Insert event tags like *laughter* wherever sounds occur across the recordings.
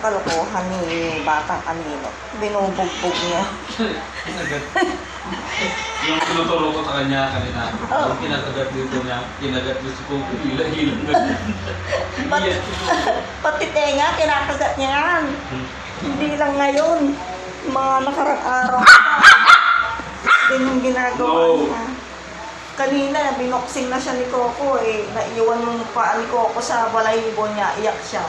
kalokohan ni Batang Anino. Binubugbog niya. *laughs* Yung tinuturo ko sa kanya kanina, Oh. yung kinakagat dito niya, kinagat dito si Kung hila-hila na. *laughs* *laughs* Pati tenga, kinakagat niya yan. Hindi lang ngayon. Mga nakarang araw pa. Yung ginagawa No. niya. Kanina, binoksing na siya ni Coco eh. Naiwan yung paa ni Coco sa balahibo niya. Iyak siya.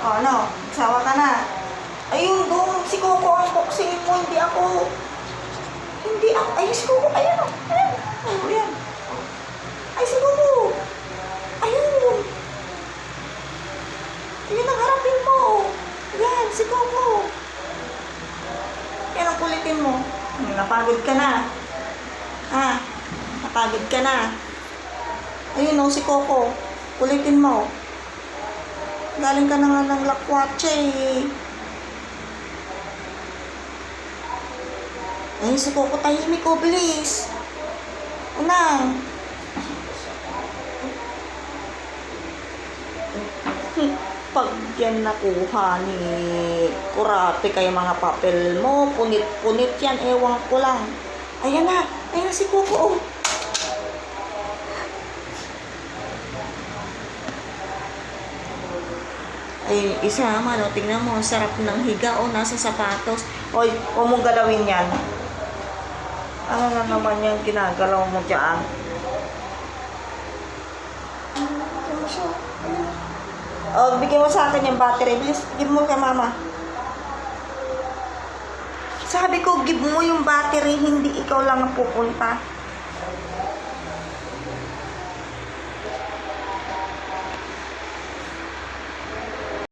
O ano, sawa ka na. Ayun, doon, si Coco ang boxing mo, hindi ako. Hindi ako. Ay, si Coco, ayan o. Oh, ayan. Ay, si Coco. Ayun. Yun ang harapin mo. Yan, si Coco. Yan ang kulitin mo. Napagod ka na. Ha? Napagod ka na. Ayun o, si Coco. Kulitin mo. Galing ka na nga ng lakwatse eh. Ayun si Coco, tahimik ko, bilis. Unang. *laughs* Pag yan nakuha ni Kurate kay mga papel mo, punit-punit yan, ewan ko lang. Ayan na, ayan na si Coco. Oh. Ay, isa naman, oh, tingnan mo, sarap ng higa, oh, nasa sapatos. Oy, huwag mong galawin yan. Ano na naman yung ginagalaw mo dyan? Oh, bigyan mo sa akin yung battery. Bilis, give mo kay mama. Sabi ko, give mo yung battery, hindi ikaw lang ang pupunta.